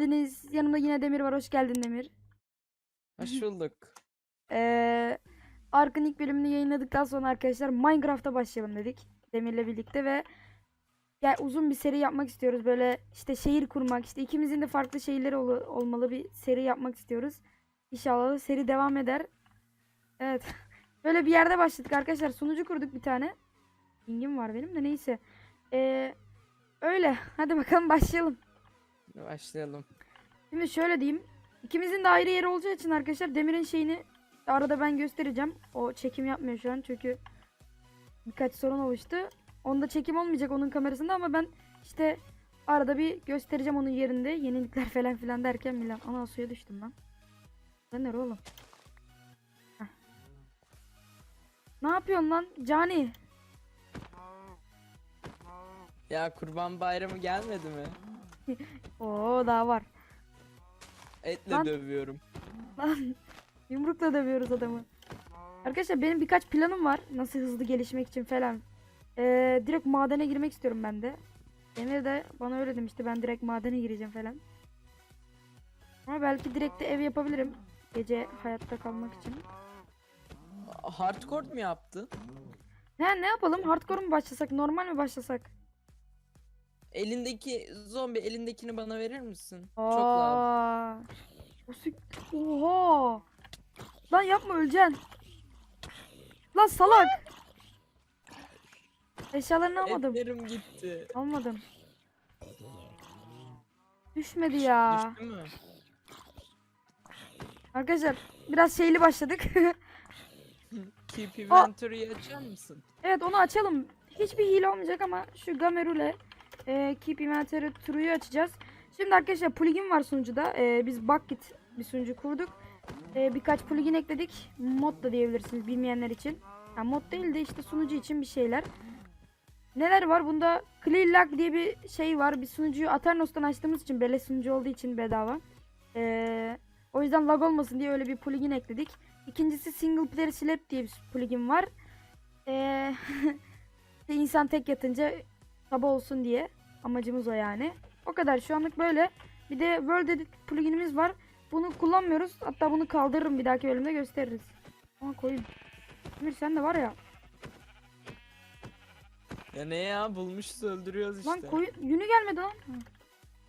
geldiniz. Yanımda yine Demir var. Hoş geldin Demir. Hoş bulduk. Ee, Ark'ın ilk bölümünü yayınladıktan sonra arkadaşlar Minecraft'a başlayalım dedik. Demir'le birlikte ve ya uzun bir seri yapmak istiyoruz. Böyle işte şehir kurmak, işte ikimizin de farklı şehirleri ol- olmalı bir seri yapmak istiyoruz. İnşallah da seri devam eder. Evet. Böyle bir yerde başladık arkadaşlar. Sunucu kurduk bir tane. Pingim var benim de neyse. Ee, öyle. Hadi bakalım başlayalım. Başlayalım. Şimdi şöyle diyeyim. İkimizin de ayrı yeri olacağı için arkadaşlar Demir'in şeyini arada ben göstereceğim. O çekim yapmıyor şu an çünkü birkaç sorun oluştu. Onda çekim olmayacak onun kamerasında ama ben işte arada bir göstereceğim onun yerinde. Yenilikler falan filan derken Milan. Ana suya düştüm lan. Ben nere oğlum? Heh. Ne yapıyorsun lan Cani? Ya kurban bayramı gelmedi mi? Oo daha var. Etle Lan. dövüyorum. Lan yumrukla dövüyoruz adamı. Arkadaşlar benim birkaç planım var. Nasıl hızlı gelişmek için falan. Ee, direkt madene girmek istiyorum ben de. Emir de bana öyle demişti. Ben direkt madene gireceğim falan. Ama belki direkt de ev yapabilirim. Gece hayatta kalmak için. Hardcore mu yaptın? Ne ne yapalım? Hardcore mu başlasak? Normal mi başlasak? Elindeki zombi elindekini bana verir misin? Çok lazım. Aa. Sik- Oha. Lan yapma öleceksin. Lan salak. Eşyalarını almadım. Etlerim gitti. Almadım. Düşmedi ya. Düştü mü? Arkadaşlar biraz şeyli başladık. Keep inventory'yi açar mısın? evet onu açalım. Hiçbir hile olmayacak ama şu Gamerule e, Keep Inventory True'yu açacağız. Şimdi arkadaşlar plugin var sunucuda. E, biz Bucket bir sunucu kurduk. E, birkaç plugin ekledik. Mod da diyebilirsiniz bilmeyenler için. Yani mod değil de işte sunucu için bir şeyler. Neler var? Bunda Clear Lock diye bir şey var. Bir sunucuyu Aternos'tan açtığımız için beleş sunucu olduğu için bedava. E, o yüzden lag olmasın diye öyle bir plugin ekledik. İkincisi Single Player Slap diye bir plugin var. Eee işte insan tek yatınca taba olsun diye amacımız o yani. O kadar şu anlık böyle. Bir de World Edit pluginimiz var. Bunu kullanmıyoruz. Hatta bunu kaldırırım bir dahaki bölümde gösteririz. Ama koyayım. Emir sen de var ya. Ya ne ya bulmuşuz öldürüyoruz işte. Lan koyun yünü gelmedi lan. Hı,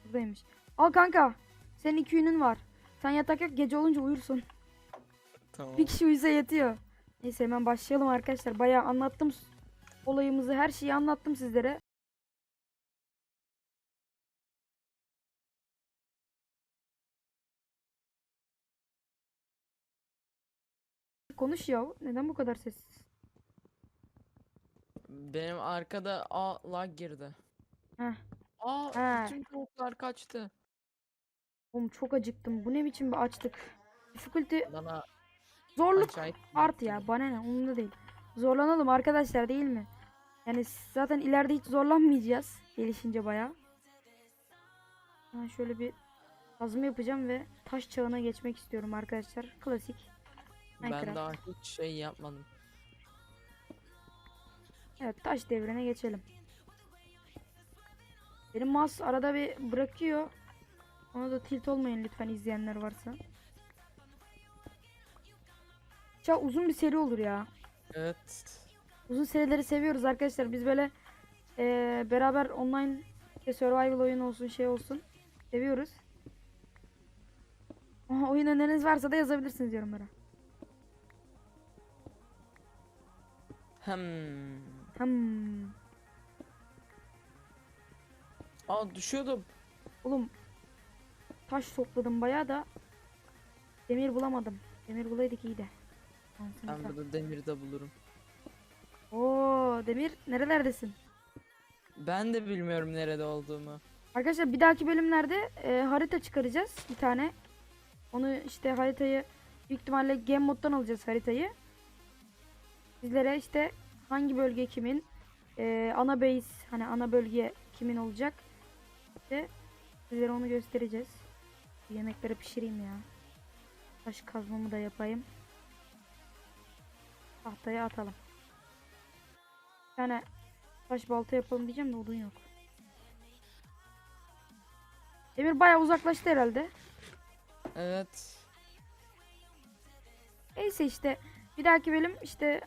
Buradaymış. Al kanka. Senin iki yünün var. Sen yatak yok gece olunca uyursun. Tamam. Bir kişi uyusa yetiyor. Neyse hemen başlayalım arkadaşlar. Bayağı anlattım olayımızı, her şeyi anlattım sizlere. Konuş ya. Neden bu kadar sessiz? Benim arkada a lag girdi. Heh. Aa He. bütün tavuklar kaçtı. Oğlum çok acıktım. Bu ne biçim bir açlık? Difficulty Bana zorluk acayip art ya. Bana ne? Umurumda değil. Zorlanalım arkadaşlar değil mi? Yani zaten ileride hiç zorlanmayacağız. Gelişince bayağı. Ben şöyle bir kazma yapacağım ve taş çağına geçmek istiyorum arkadaşlar. Klasik. Ben daha hiç şey yapmadım. Evet taş devrine geçelim. Benim mouse arada bir bırakıyor. Ona da tilt olmayın lütfen izleyenler varsa. Çok uzun bir seri olur ya. Evet. Uzun serileri seviyoruz arkadaşlar. Biz böyle eee, beraber online işte survival oyun olsun şey olsun seviyoruz. Aha, oyun öneriniz varsa da yazabilirsiniz yorumlara. Hmm. Hmm. Aa düşüyordum. Oğlum taş topladım bayağı da demir bulamadım. Demir bulaydık iyiydi. Ben Şansımıza. burada demiri de bulurum. Oo Demir nerelerdesin? Ben de bilmiyorum nerede olduğumu. Arkadaşlar bir dahaki bölümlerde e, harita çıkaracağız bir tane. Onu işte haritayı büyük ihtimalle game moddan alacağız haritayı. Sizlere işte hangi bölge kimin, e, ana base hani ana bölge kimin olacak. İşte sizlere onu göstereceğiz. Yemekleri pişireyim ya. Taş kazmamı da yapayım. Tahtaya atalım. Tane taş balta yapalım diyeceğim de odun yok. Demir bayağı uzaklaştı herhalde. Evet. Neyse işte bir dahaki bölüm işte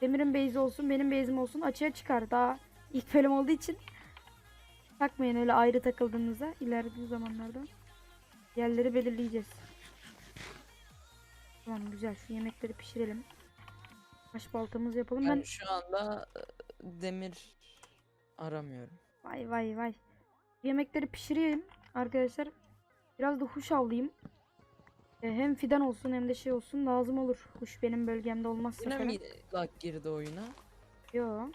Demir'in base'i olsun benim base'im olsun açığa çıkar. Daha ilk bölüm olduğu için takmayın öyle ayrı takıldığınızda ileriki zamanlarda yerleri belirleyeceğiz. Tamam güzel şu yemekleri pişirelim. Taş baltamızı yapalım. Ben Ben şu anda e, demir aramıyorum. vay vay vay. Yemekleri pişireyim arkadaşlar. Biraz da huş avlayayım. E, hem fidan olsun hem de şey olsun lazım olur. Huş benim bölgemde olmazsa Yine falan. mi lag girdi oyuna? Yo.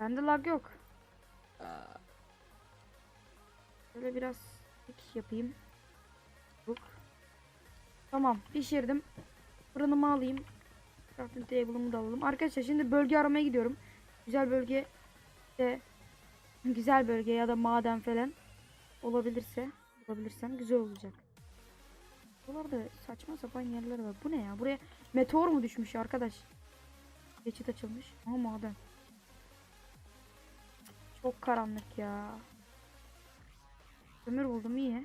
Bende lag yok. Aa, Böyle biraz dik yapayım. Buk. Tamam pişirdim. Fırınımı alayım. Crafting table'ımı da alalım. Arkadaşlar şimdi bölge aramaya gidiyorum. Güzel bölge işte güzel bölge ya da maden falan olabilirse bulabilirsem güzel olacak. Buralarda saçma sapan yerler var. Bu ne ya? Buraya meteor mu düşmüş arkadaş? Geçit açılmış. Ama maden. Çok karanlık ya. Kömür buldum iyi.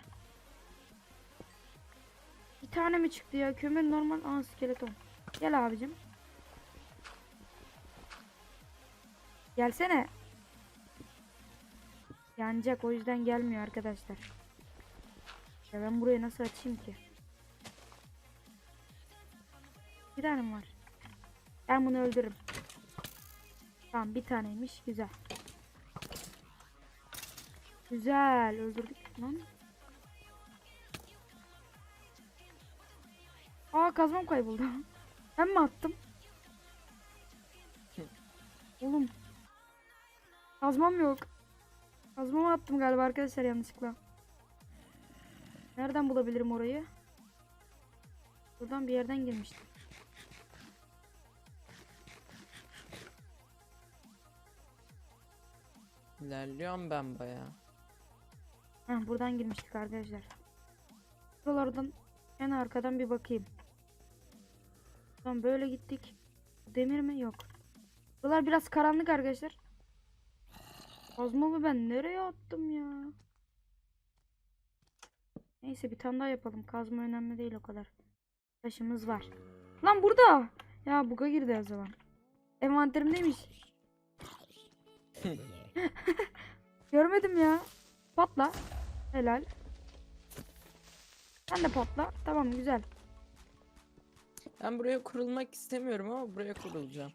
Bir tane mi çıktı ya? Kömür normal. Aa skeleton. Gel abicim. Gelsene. Yanacak o yüzden gelmiyor arkadaşlar. Ya ben burayı nasıl açayım ki? Bir tane var? Ben bunu öldürürüm. Tamam bir taneymiş. Güzel. Güzel. Öldürdük lan. Aa kazmam kayboldu. Ben mi attım? Oğlum. Kazmam yok. Kazmamı attım galiba arkadaşlar yanlışlıkla. Nereden bulabilirim orayı? Buradan bir yerden girmiştim. ilerliyorum ben bayağı. Heh, buradan girmiştik arkadaşlar. Buralardan en arkadan bir bakayım. Tamam böyle gittik. Demir mi? Yok. Buralar biraz karanlık arkadaşlar. Kazmamı ben nereye attım ya? Neyse bir tane daha yapalım. Kazma önemli değil o kadar. Taşımız var. Lan burada. Ya buga girdi o zaman. Envanterimdeymiş. Görmedim ya. Patla. Helal. Sen de patla. Tamam güzel. Ben buraya kurulmak istemiyorum ama buraya kurulacağım.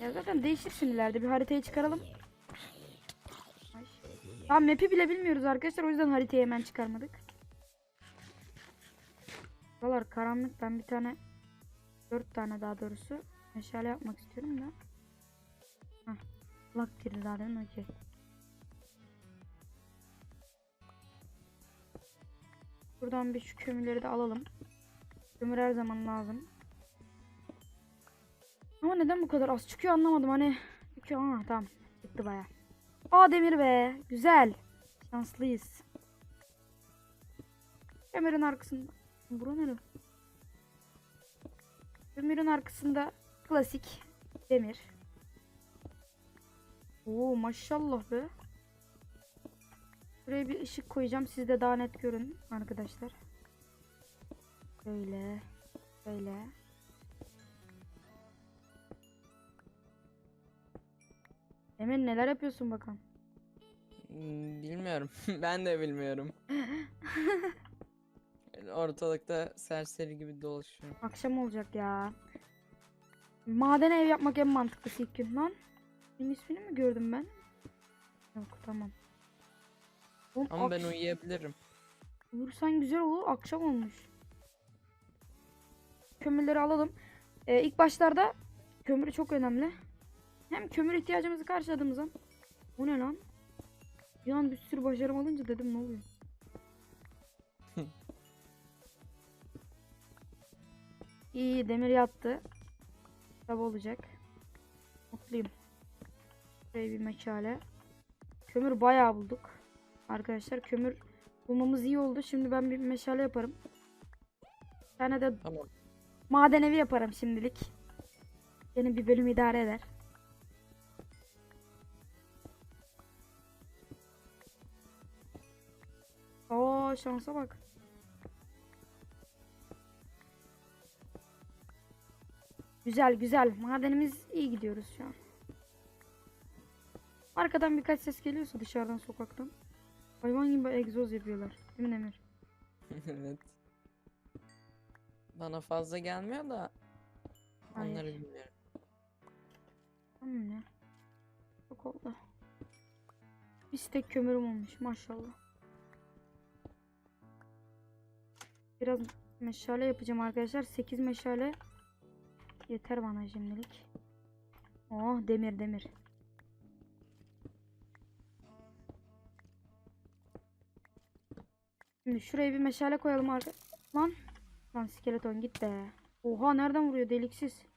Ya zaten değişirsin ileride. Bir haritayı çıkaralım. Ay. Tamam map'i bile bilmiyoruz arkadaşlar. O yüzden haritayı hemen çıkarmadık. Buralar karanlık. Ben bir tane dört tane daha doğrusu meşale yapmak istiyorum da. Hah. Lak girdi daha demin okey. Buradan bir şu kömürleri de alalım. Kömür her zaman lazım. Ama neden bu kadar az çıkıyor anlamadım hani. İki, aa, tamam. Gitti baya. Aa demir be. Güzel. Şanslıyız. Demirin arkasında. Bura nere? Demirin arkasında klasik demir. Oo maşallah be. Buraya bir ışık koyacağım. Siz de daha net görün arkadaşlar. Böyle. Böyle. Emir neler yapıyorsun bakalım. Hmm, Bilmiyorum. ben de bilmiyorum. Ortalıkta serseri gibi dolaşıyorum. Akşam olacak ya. Maden ev yapmak en mantıklısı ilk gün lan. Benim ismini mi gördüm ben? Yok tamam. Oğlum, Ama ben uyuyabilirim. Uyursan güzel olur. Akşam olmuş. Kömürleri alalım. Ee, ilk başlarda kömür çok önemli. Hem kömür ihtiyacımızı karşıladığımız an. Bu ne lan? Bir an bir sürü başarım alınca dedim ne oluyor? İyi demir yattı. Sabah olacak. Mutluyum. Şuraya bir meşale. Kömür bayağı bulduk. Arkadaşlar kömür bulmamız iyi oldu. Şimdi ben bir meşale yaparım. Bir tane de Tamam. maden evi yaparım şimdilik. Yeni bir bölüm idare eder. Oha şansa bak. Güzel güzel. Madenimiz iyi gidiyoruz şu an. Arkadan birkaç ses geliyorsa dışarıdan sokaktan. Hayvan gibi egzoz yapıyorlar. Değil mi Demir? evet. Bana fazla gelmiyor da Hayır. onları bilmiyorum. Tamam ya. Çok oldu. Bir stek kömürüm olmuş maşallah. Biraz meşale yapacağım arkadaşlar. 8 meşale yeter bana şimdilik. Oh demir demir. Şimdi şuraya bir meşale koyalım arka. Lan. Lan skeleton git be. Oha nereden vuruyor deliksiz.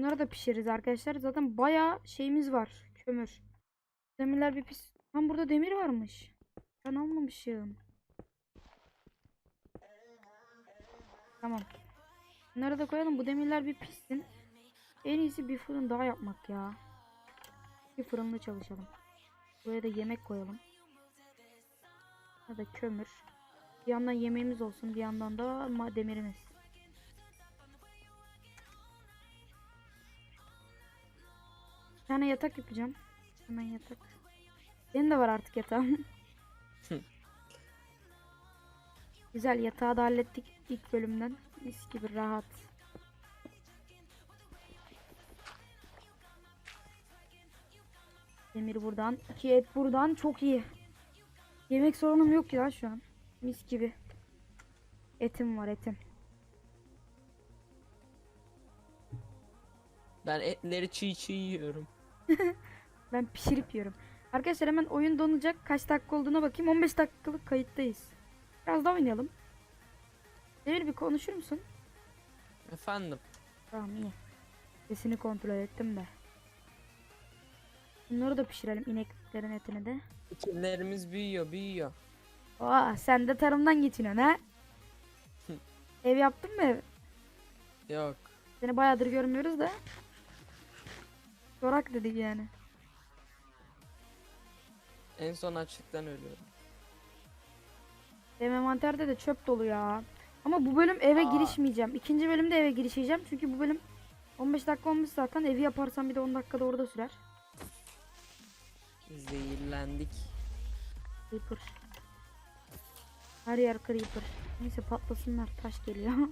Bunları da pişiririz arkadaşlar. Zaten bayağı şeyimiz var. Kömür. Demirler bir pis. Lan burada demir varmış. Ben almamışım. Tamam. Bunları da koyalım. Bu demirler bir pişsin. En iyisi bir fırın daha yapmak ya. Bir fırınla çalışalım. Buraya da yemek koyalım. Ya da kömür. Bir yandan yemeğimiz olsun. Bir yandan da demirimiz. Tane yatak yapacağım. Hemen yatak. Benim de var artık yatağım. Güzel yatağı da hallettik ilk bölümden. Mis gibi rahat. Demir buradan. iki et buradan. Çok iyi. Yemek sorunum yok ya şu an. Mis gibi. Etim var etim. Ben etleri çiğ çiğ yiyorum. Ben pişirip yiyorum. Arkadaşlar hemen oyun donacak. Kaç dakika olduğuna bakayım. 15 dakikalık kayıttayız. Biraz daha oynayalım. Demir bir konuşur musun? Efendim. Tamam iyi. Sesini kontrol ettim de. Bunları da pişirelim ineklerin etini de. Fikirlerimiz büyüyor büyüyor. Aa sen de tarımdan geçiniyorsun ha? ev yaptın mı ev? Yok. Seni bayağıdır görmüyoruz da. Çorak dedik yani. En son açlıktan ölüyorum. Benim envanterde de çöp dolu ya. Ama bu bölüm eve Aa. girişmeyeceğim. İkinci bölümde eve girişeceğim. Çünkü bu bölüm 15 dakika olmuş zaten. Evi yaparsam bir de 10 dakikada orada sürer. Zehirlendik. Creeper. Her yer creeper. Neyse patlasınlar. Taş geliyor.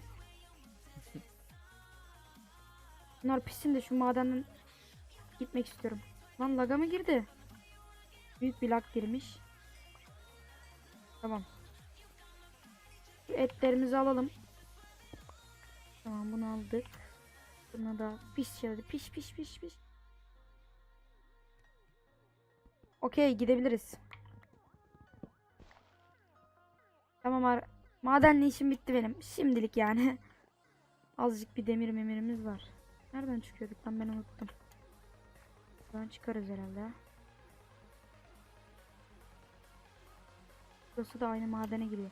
Bunlar pişsin de şu madenden gitmek istiyorum. Lan laga mı girdi? Büyük bir lag girmiş. Tamam. Şu etlerimizi alalım. Tamam bunu aldık. Bunu da piş şöyle piş piş piş piş. Okey gidebiliriz. Tamam ar madenli işim bitti benim. Şimdilik yani. Azıcık bir demir memirimiz var. Nereden çıkıyorduk lan ben unuttum. Buradan çıkarız herhalde. Burası da aynı madene giriyor.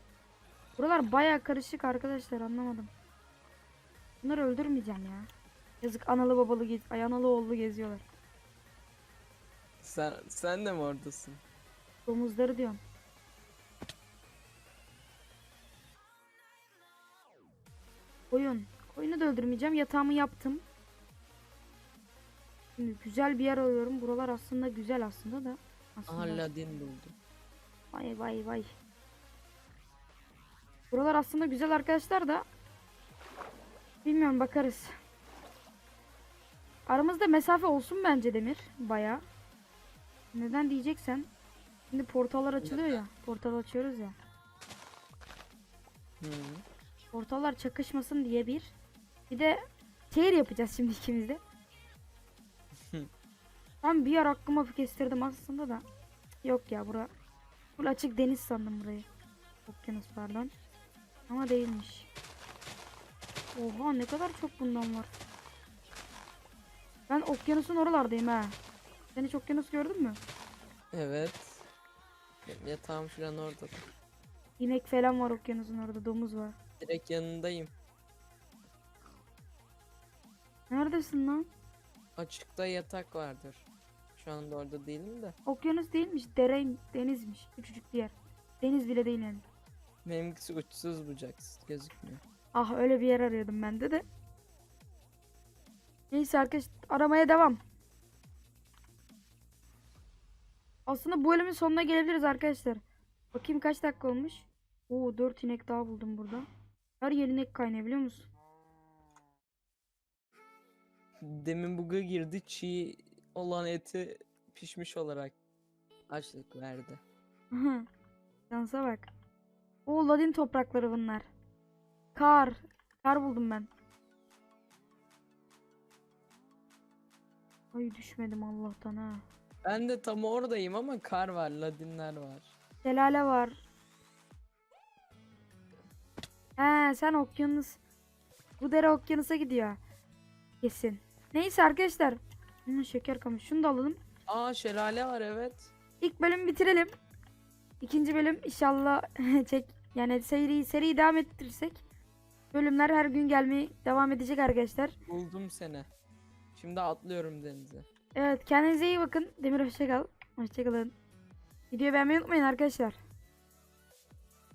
Buralar baya karışık arkadaşlar anlamadım. Bunları öldürmeyeceğim ya. Yazık analı babalı gez ay analı oğullu geziyorlar. Sen sen de mi oradasın? Domuzları diyorum. Koyun. Koyunu da öldürmeyeceğim. Yatağımı yaptım. Şimdi güzel bir yer arıyorum. Buralar aslında güzel aslında da. Aslında. Aha ladin buldum. Vay vay vay. Buralar aslında güzel arkadaşlar da. Bilmiyorum bakarız. Aramızda mesafe olsun bence Demir. Baya. Neden diyeceksen. Şimdi portallar açılıyor ya. Portal açıyoruz ya. Hı. Portallar çakışmasın diye bir. Bir de şehir yapacağız şimdi ikimiz de. Ben bir yer aklıma kestirdim aslında da. Yok ya bura. Full açık deniz sandım burayı. Okyanus pardon. Ama değilmiş. Oha ne kadar çok bundan var. Ben okyanusun oralardayım ha. Sen hiç okyanus gördün mü? Evet. Yatağım falan orada. İnek falan var okyanusun orada. Domuz var. Direkt yanındayım. Neredesin lan? Açıkta yatak vardır. Şu anda orada değilim de. Okyanus değilmiş. Dere, denizmiş. Küçücük bir yer. Deniz bile değil yani. Benimkisi uçsuz bucaksız gözükmüyor. Ah öyle bir yer arıyordum ben de de. Neyse arkadaş aramaya devam. Aslında bu bölümün sonuna gelebiliriz arkadaşlar. Bakayım kaç dakika olmuş. Oo 4 inek daha buldum burada. Her yer inek kaynıyor biliyor musun? Demin buga girdi çiğ olan eti pişmiş olarak açlık verdi. Aha, Şansa bak. Oo ladin toprakları bunlar. Kar. Kar buldum ben. Ay düşmedim Allah'tan ha. Ben de tam oradayım ama kar var, ladinler var. Şelale var. He sen okyanus. Bu dere okyanusa gidiyor. Kesin. Neyse arkadaşlar. Hı, şeker kamış. Şunu da alalım. Aa şelale var evet. İlk bölümü bitirelim. İkinci bölüm inşallah çek yani seri seriyi devam ettirirsek bölümler her gün gelmeye devam edecek arkadaşlar. Buldum seni. Şimdi atlıyorum denize. Evet kendinize iyi bakın. Demir hoşça kal. Hoşça kalın. Videoyu beğenmeyi unutmayın arkadaşlar.